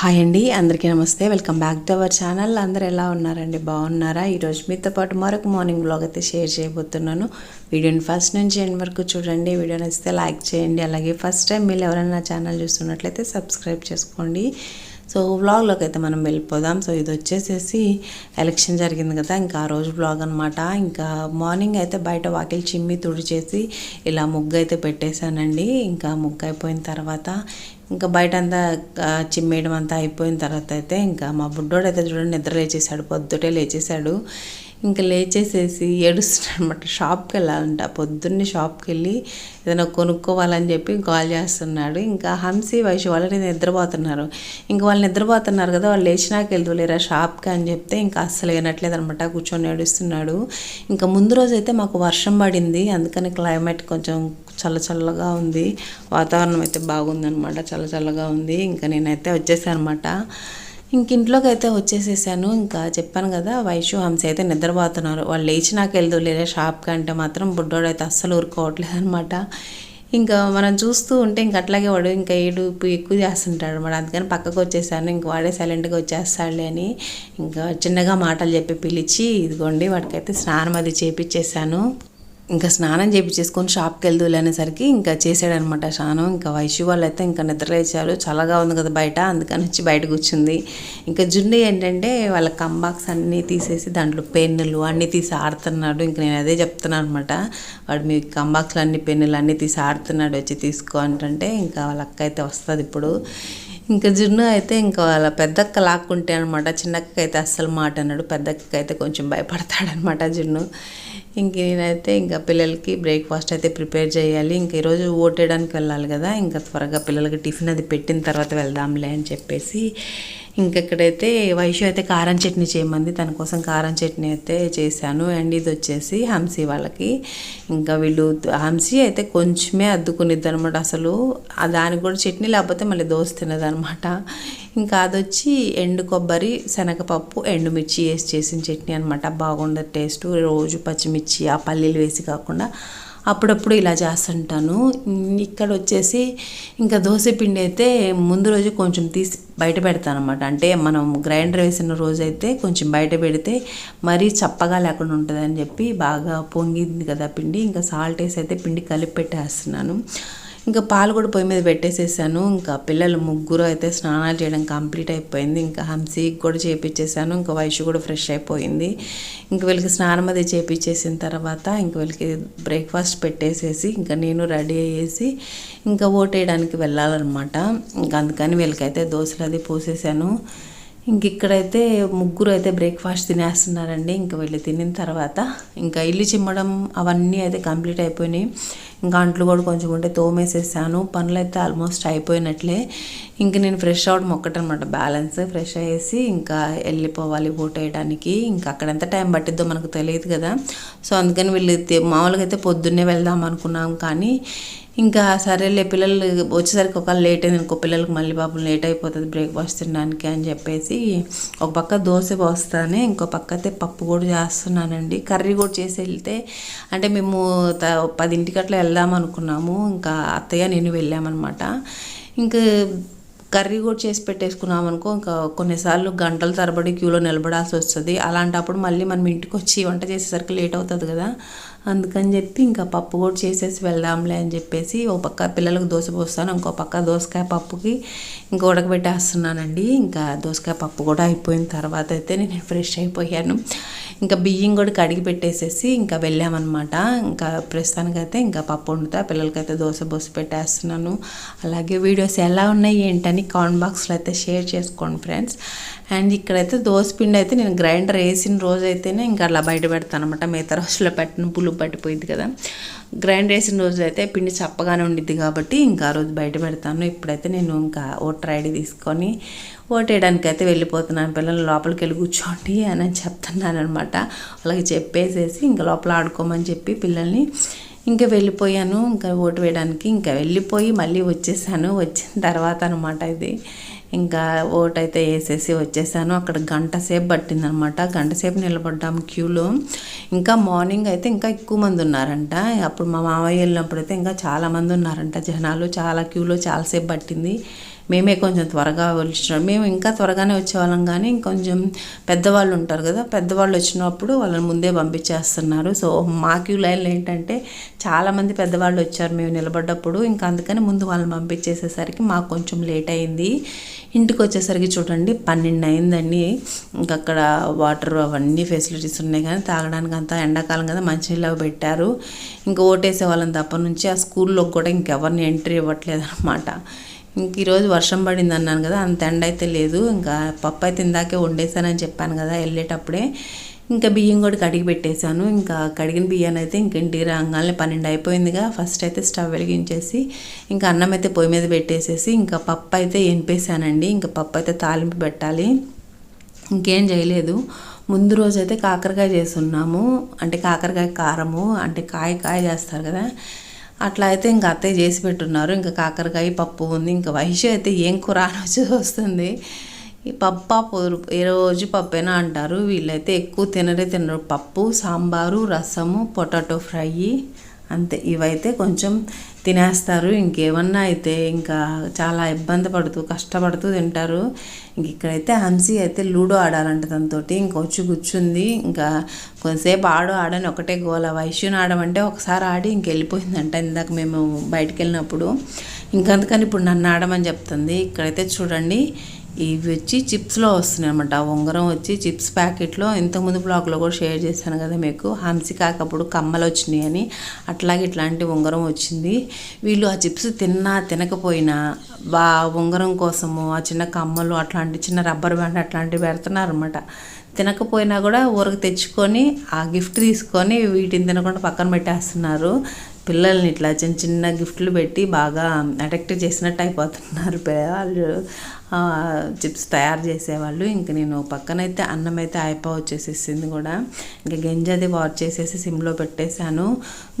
Hi అండి అందరికీ నమస్తే. Welcome back to our channel అందరు ఎలా ఉన్నారండి? బాగున్నారా? ఈరోజు మీతో పాటు మరొక మార్నింగ్ బ్లాగ్ అయితే షేర్ చేయబోతున్నాను. వీడియోని ఫస్ట్ నుంచి ఎండ్ వరకు చూడండి. వీడియో నచ్చితే లైక్ చేయండి. అలాగే ఫస్ట్ టైం మీరు ఎవరైనా నా ఛానల్ చూస్తున్నట్లయితే సబ్స్క్రైబ్ చేసుకోండి. సో వ్లాగ్లోకి అయితే మనం వెళ్ళిపోదాం. సో ఇది వచ్చేసేసి ఎలక్షన్ జరిగింది కదా. ఇంకా ఆ రోజు వ్లాగ్ అనమాట ఇంకా మార్నింగ్ అయితే బయట వాకిలి చిమ్మి తుడిచేసి ఇలా ముగ్గు అయితే పెట్టేశానండి. ఇంకా ముగ్గు అయిపోయిన తర్వాత ఇంకా బయట అంతా చిమ్మేయడం అంతా అయిపోయిన తర్వాత అయితే ఇంకా మా బుడ్డోడు అయితే చూడండి నిద్ర లేచేసాడు పొద్దుటే లేచేసాడు ఇంకా లేచేసేసి ఏడుస్తున్నాడు అనమాట షాప్కి వెళ్ళాలంట పొద్దున్నే షాప్కి వెళ్ళి ఏదైనా కొనుక్కోవాలని చెప్పి కాల్ చేస్తున్నాడు. ఇంకా హంసి వయసు వాళ్ళని నిద్రపోతున్నారు. ఇంకా వాళ్ళు నిద్రపోతున్నారు కదా వాళ్ళు లేచినాక వెళ్తులేరా షాప్కి అని చెప్తే ఇంకా అస్సలు వినట్లేదు అనమాట కూర్చొని ఏడుస్తున్నాడు. ఇంకా ముందు రోజు అయితే మాకు వర్షం పడింది. అందుకని క్లైమేట్ కొంచెం చల్ల చల్లగా ఉంది. వాతావరణం అయితే బాగుందనమాట చల్ల చల్లగా ఉంది. ఇంకా నేనైతే వచ్చేసాను అనమాట ఇంక ఇంట్లోకి అయితే వచ్చేసేసాను. ఇంకా చెప్పాను కదా వైషు హంస అయితే నిద్రపోతున్నారు. వాళ్ళు లేచి నాకు వెళ్దు లేదా షాప్కి అంటే మాత్రం బుడ్డోడు అయితే అస్సలు ఊరుకోవట్లేదు అనమాట ఇంకా మనం చూస్తూ ఉంటే ఇంక అట్లాగే వాడు ఇంకా ఏడు ఎక్కువ చేస్తుంటాడు అనమాట అందుకని పక్కకు వచ్చేసాను ఇంక వాడే సైలెంట్గా వచ్చేస్తాడులే అని ఇంకా చిన్నగా మాటలు చెప్పి పిలిచి ఇదిగోండి వాడికైతే స్నానం అది చేపించేసాను ఇంకా స్నానం చేపించేసుకొని షాప్కి వెళ్దు అనేసరికి ఇంకా చేసాడనమాట స్నానం ఇంకా వైషు వాళ్ళు అయితే ఇంకా నిద్రలేచారు. చల్లగా ఉంది కదా బయట అందుకని వచ్చి బయట కూర్చుంది. ఇంకా జుండి ఏంటంటే వాళ్ళ కంబాక్స్ అన్నీ తీసేసి దాంట్లో పెన్నులు అన్నీ తీసి ఆడుతున్నాడు. ఇంకా నేను అదే చెప్తున్నాను అనమాట వాడు మీ కంబాక్స్లు అన్ని పెన్నులు అన్నీ తీసి ఆడుతున్నాడు వచ్చి తీసుకో అంటే ఇంకా వాళ్ళ అక్క అయితే వస్తుంది ఇప్పుడు. ఇంకా జున్ను అయితే ఇంకా వాళ్ళ పెద్దక్క లాక్కుంటే అనమాట చిన్నక్క అయితే అస్సలు మాట అన్నాడు పెద్దక్క అయితే కొంచెం భయపడతాడనమాట జున్ను. ఇంక నేనైతే ఇంకా పిల్లలకి బ్రేక్ఫాస్ట్ అయితే ప్రిపేర్ చేయాలి. ఇంక ఈరోజు ఓటేయడానికి వెళ్ళాలి కదా. ఇంకా త్వరగా పిల్లలకి టిఫిన్ అది పెట్టిన తర్వాత వెళ్దాంలే అని చెప్పేసి ఇంకెక్కడైతే వైషు అయితే కారం చట్నీ చేయమంది తన కోసం కారం చట్నీ అయితే చేశాను. అండ్ ఇది వచ్చేసి హంసీ వాళ్ళకి. ఇంకా వీళ్ళు హంసీ అయితే కొంచెమే అద్దుకునిద్ది అనమాట అసలు దానికి కూడా చట్నీ లేకపోతే మళ్ళీ దోశ తినదనమాట ఇంకా అదొచ్చి ఎండు కొబ్బరి శనగపప్పు ఎండుమిర్చి వేసి చేసిన చట్నీ అనమాట బాగుండదు టేస్ట్. రోజు పచ్చిమిర్చి ఆ పల్లీలు వేసి కాకుండా అప్పుడప్పుడు ఇలా చేస్తుంటాను. ఇక్కడ వచ్చేసి ఇంకా దోశ పిండి అయితే ముందు రోజు కొంచెం తీసి బయట పెడతాను అనమాట అంటే మనం గ్రైండర్ వేసిన రోజు అయితే కొంచెం బయట పెడితే మరీ చప్పగా లేకుండా ఉంటుంది అని చెప్పి బాగా పొంగింది కదా పిండి. ఇంకా సాల్ట్ వేసి అయితే పిండి కలిపి పెట్టేస్తున్నాను. ఇంకా పాలు కూడా పొయ్యి మీద పెట్టేసేసాను. ఇంకా పిల్లలు ముగ్గురు అయితే స్నానాలు చేయడం కంప్లీట్ అయిపోయింది. ఇంకా హంసీకి కూడా చేపించేసాను ఇంకా వయసు కూడా ఫ్రెష్ అయిపోయింది. ఇంక వీళ్ళకి స్నానం అది చేపించేసిన తర్వాత ఇంక వీళ్ళకి బ్రేక్ఫాస్ట్ పెట్టేసేసి ఇంకా నేను రెడీ అయ్యేసి ఇంకా ఓటేయడానికి వెళ్ళాలన్నమాట. ఇంకా అందుకని వీళ్ళకైతే దోశలు అది పోసేసాను. ఇంక ఇక్కడైతే ముగ్గురు అయితే బ్రేక్ఫాస్ట్ తినేస్తున్నారండి. ఇంకా వెళ్ళి తినిన తర్వాత ఇంకా ఇల్లు చిమ్మడం అవన్నీ అయితే కంప్లీట్ అయిపోయినాయి. ఇంకా అంట్లు కూడా కొంచెం ఉంటే తోమేసేసాను. పనులు అయితే ఆల్మోస్ట్ అయిపోయినట్లే. ఇంక నేను ఫ్రెష్ అవడం ఒక్కటనమాట. బ్యాలెన్స్ ఫ్రెష్ అయ్యేసి ఇంకా వెళ్ళిపోవాలి ఓట్ వేయడానికి. ఇంకా అక్కడ ఎంత టైం పట్టిద్దో మనకు తెలియదు కదా. సో అందుకని వీళ్ళు మామూలుగా అయితే పొద్దున్నే వెళ్దాం అనుకున్నాం కానీ ఇంకా సరేలే పిల్లలు వచ్చేసరికి ఒక లేట్ అయింది ఇంకో పిల్లలకి మళ్ళీ పాపం లేట్ అయిపోతుంది బ్రేక్ఫాస్ట్ తినడానికి అని చెప్పేసి ఒక పక్క దోశ పోస్తానే ఇంకో పక్క అయితే పప్పు కూడా చేస్తున్నానండి. కర్రీ కూడా చేసి వెళ్తే అంటే మేము త- పదింటికి అట్లా వెళ్దాం అనుకున్నాము. ఇంకా అత్తయ్య నేను వెళ్ళామన్నమాట ఇంకా కర్రీ కూడా చేసి పెట్టేసుకున్నాం అనుకో ఇంకా కొన్నిసార్లు గంటల తరబడి క్యూలో నిలబడాల్సి వస్తుంది. అలాంటప్పుడు మళ్ళీ మనం ఇంటికి వచ్చి వంట చేసేసరికి లేట్ అవుతుంది కదా. అందుకని చెప్పి ఇంకా పప్పు కూడా చేసేసి వెళ్దాంలే అని చెప్పేసి ఓ పక్క పిల్లలకు దోశ పోస్తాను ఇంకో పక్క దోసకాయ పప్పుకి ఇంకా ఉడకబెట్టేస్తున్నానండి. ఇంకా దోసకాయ పప్పు కూడా అయిపోయిన తర్వాత అయితే నేను ఫ్రెష్ అయిపోయాను. ఇంకా బియ్యం కూడా కడిగి పెట్టేసేసి ఇంకా వెళ్ళామన్నమాట. ఇంకా ప్రస్తుతానికైతే ఇంకా పప్పు వండుతా పిల్లలకైతే దోశ బోసి పెట్టేస్తున్నాను. అలాగే వీడియోస్ ఎలా ఉన్నాయి ఏంటని కామెంట్ బాక్స్లో అయితే షేర్ చేసుకోండి ఫ్రెండ్స్. అండ్ ఇక్కడైతే దోశ పిండి అయితే నేను గ్రైండర్ వేసిన రోజు అయితేనే ఇంకా అలా బయట పెడతాను అనమాట మిగతా రోజుల్లో పెట్టిన పులుపు పట్టిపోయింది కదా. గ్రైండ్ వేసిన రోజు అయితే పిండి చప్పగానే ఉండిద్ది కాబట్టి ఇంకా ఆ రోజు బయట పెడతాను. ఇప్పుడైతే నేను ఇంకా ఓటర్ ఐడి తీసుకొని ఓటేయడానికి అయితే వెళ్ళిపోతున్నాను. పిల్లలు లోపలికి వెళ్ళి కూర్చోండి అని చెప్తున్నాను అనమాట వాళ్ళకి చెప్పేసేసి ఇంకా లోపల ఆడుకోమని చెప్పి పిల్లల్ని ఇంకా వెళ్ళిపోయాను ఇంకా ఓటు వేయడానికి ఇంకా వెళ్ళిపోయి మళ్ళీ వచ్చేసాను. వచ్చిన తర్వాత అనమాట ఇది. ఇంకా ఓట్ అయితే వేసేసి వచ్చేసాను. అక్కడ గంట సేపు పట్టిందనమాట గంట సేపు నిలబడ్డాం క్యూలో. ఇంకా మార్నింగ్ అయితే ఇంకా ఎక్కువ మంది ఉన్నారంట. అప్పుడు మా మామయ్య వెళ్ళినప్పుడు అయితే ఇంకా చాలామంది ఉన్నారంట. జనాలు చాలా క్యూలో చాలాసేపు పట్టింది. మేమే కొంచెం త్వరగా వచ్చినాం మేము ఇంకా త్వరగానే వచ్చేవాళ్ళం కానీ ఇంకొంచెం పెద్దవాళ్ళు ఉంటారు కదా పెద్దవాళ్ళు వచ్చినప్పుడు వాళ్ళని ముందే పంపించేస్తున్నారు. సో మా క్యూ లైన్లో ఏంటంటే చాలామంది పెద్దవాళ్ళు వచ్చారు మేము నిలబడ్డప్పుడు. ఇంకా అందుకని ముందు వాళ్ళని పంపించేసేసరికి మాకు కొంచెం లేట్ అయింది. ఇంటికి వచ్చేసరికి చూడండి పన్నెండు అయిందండి. ఇంకా అక్కడ వాటర్ అవన్నీ ఫెసిలిటీస్ ఉన్నాయి కానీ తాగడానికి అంతా ఎండాకాలం కదా మంచినీళ్ళు అవి పెట్టారు. ఇంకా ఓటేసే వాళ్ళని తప్ప నుంచి ఆ స్కూల్లో కూడా ఇంకెవరిని ఎంట్రీ ఇవ్వట్లేదు అనమాట ఇంక ఈరోజు వర్షం పడింది అన్నాను కదా అంత ఎండ అయితే లేదు. ఇంకా పప్పు అయితే ఇందాకే వండేసానని చెప్పాను కదా వెళ్ళేటప్పుడే. ఇంకా బియ్యం కూడా కడిగి పెట్టేశాను. ఇంకా కడిగిన బియ్యాన్ని అయితే ఇంక ఇంటికి రాగానే పన్నెండు అయిపోయిందిగా. ఫస్ట్ అయితే స్టవ్ వెలిగించేసి ఇంకా అన్నం అయితే పొయ్యి మీద పెట్టేసేసి ఇంకా పప్పు అయితే ఎనిపేసానండి ఇంకా పప్పు అయితే తాలింపు పెట్టాలి. ఇంకేం చేయలేదు. ముందు రోజు అయితే కాకరకాయ చేస్తున్నాము అంటే కాకరకాయ కారము అంటే కాయ కాయ చేస్తారు కదా అట్లా అయితే ఇంకా అత్తయ్య చేసి పెట్టున్నారు. ఇంకా కాకరకాయ పప్పు ఉంది. ఇంకా వయసు అయితే ఏం కూర అని వస్తుంది. ఈ పప్పు ఏ రోజు పప్పేనా అంటారు. వీళ్ళైతే ఎక్కువ తినరే తినరు. పప్పు సాంబారు రసము పొటాటో ఫ్రై అంతే. ఇవైతే కొంచెం తినేస్తారు. ఇంకేమన్నా అయితే ఇంకా చాలా ఇబ్బంది పడుతూ కష్టపడుతూ తింటారు. ఇంక ఇక్కడైతే హంసీ అయితే లూడో ఆడాలంట తనతో ఇంకొచ్చి కూర్చుంది. ఇంకా కొంతసేపు ఆడు ఆడని ఒకటే గోల. వైశ్యుని ఆడమంటే ఒకసారి ఆడి ఇంకెళ్ళిపోయిందంట ఇందాక మేము బయటికి వెళ్ళినప్పుడు. ఇంకందుకని ఇప్పుడు నన్ను ఆడమని చెప్తుంది. ఇక్కడైతే చూడండి. ఇవి వచ్చి చిప్స్లో వస్తున్నాయి అనమాట ఉంగరం వచ్చి చిప్స్ ప్యాకెట్లో ఇంతకుముందు బ్లాగ్లో కూడా షేర్ చేశాను కదా మీకు. హంసి కాకప్పుడు కమ్మలు వచ్చినాయి అని. అట్లాగే ఇట్లాంటి ఉంగరం వచ్చింది. వీళ్ళు ఆ చిప్స్ తిన్నా తినకపోయినా బా ఉంగరం కోసము ఆ చిన్న కమ్మలు అట్లాంటి చిన్న రబ్బర్ బ్యాండ్ అట్లాంటివి పెడుతున్నారు అనమాట తినకపోయినా కూడా ఊరకు తెచ్చుకొని ఆ గిఫ్ట్ తీసుకొని వీటిని తినకుండా పక్కన పెట్టేస్తున్నారు. పిల్లల్ని ఇట్లా చిన్న చిన్న గిఫ్ట్లు పెట్టి బాగా అట్రాక్ట్ చేసినట్టు అయిపోతున్నారు. వాళ్ళు చిప్స్ తయారు చేసేవాళ్ళు. ఇంక నేను పక్కనైతే అన్నం అయితే అయిపో వచ్చేసేసింది కూడా. ఇంకా గింజది వాట్ చేసేసి సిమ్లో పెట్టేశాను.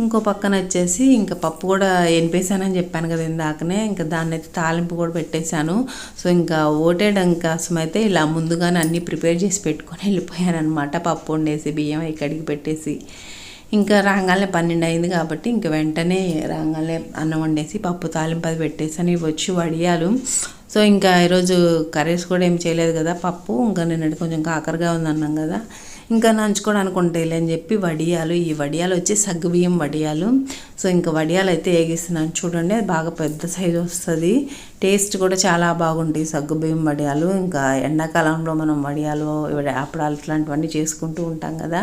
ఇంకో పక్కన వచ్చేసి ఇంకా పప్పు కూడా ఎనిపేశానని చెప్పాను కదా ఇందాకనే. ఇంకా దాన్ని అయితే తాలింపు కూడా పెట్టేశాను. సో ఇంకా ఓటేయడం కోసం అయితే ఇలా ముందుగానే అన్నీ ప్రిపేర్ చేసి పెట్టుకొని వెళ్ళిపోయాను అనమాట పప్పు వండేసి బియ్యం ఇక్కడికి పెట్టేసి. ఇంకా రాగానే పన్నెండు అయింది కాబట్టి ఇంక వెంటనే రాగానే అన్నం వండేసి పప్పు తాలింపు అది పెట్టేసి వచ్చి వడియాలు. సో ఇంకా ఈరోజు కర్రీస్ కూడా ఏం చేయలేదు కదా పప్పు ఇంకా నిన్నటి కొంచెం కాకరగా ఉందన్నాం కదా. ఇంకా నంచుకోవడానికి ఉంటాయి అని చెప్పి వడియాలు ఈ వడియాలు వచ్చి సగ్గుబియ్యం వడియాలు. సో ఇంకా వడియాలు అయితే వేగిస్తున్నాను చూడండి అది బాగా పెద్ద సైజు వస్తుంది. టేస్ట్ కూడా చాలా బాగుంటాయి సగ్గుబియ్యం వడియాలు. ఇంకా ఎండాకాలంలో మనం వడియాలు అప్పడాలు ఇట్లాంటివన్నీ చేసుకుంటూ ఉంటాం కదా.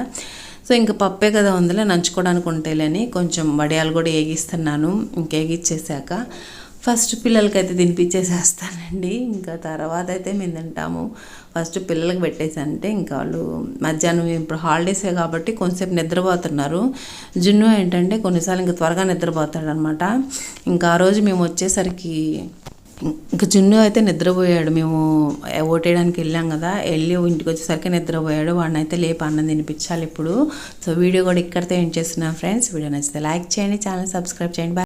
సో ఇంకా పప్పే కదా ఉందిలే నంచుకోవడానికి ఉంటాయిలేని కొంచెం వడియాలు కూడా వేగిస్తున్నాను ఇంకేగిచ్చేసాక ఫస్ట్ పిల్లలకైతే తినిపించేసేస్తానండి ఇంకా తర్వాత అయితే మేము తింటాము. ఫస్ట్ పిల్లలకి పెట్టేసంటే ఇంకా వాళ్ళు మధ్యాహ్నం ఇప్పుడు హాలిడేసే కాబట్టి కొంతసేపు నిద్రపోతున్నారు. జున్ను ఏంటంటే కొన్నిసార్లు ఇంకా త్వరగా నిద్రపోతాడు అనమాట ఇంకా ఆ రోజు మేము వచ్చేసరికి ఇంకా జున్ను అయితే నిద్రపోయాడు. మేము ఓటేయడానికి వెళ్ళాం కదా వెళ్ళి ఇంటికి వచ్చేసరికి నిద్రపోయాడు. వాడిని అయితే లేపు అన్నం తినిపించాలి ఇప్పుడు. సో వీడియో కూడా ఇక్కడితో ఏం చేస్తున్నాం ఫ్రెండ్స్. వీడియో నచ్చితే లైక్ చేయండి ఛానల్ సబ్స్క్రైబ్ చేయండి.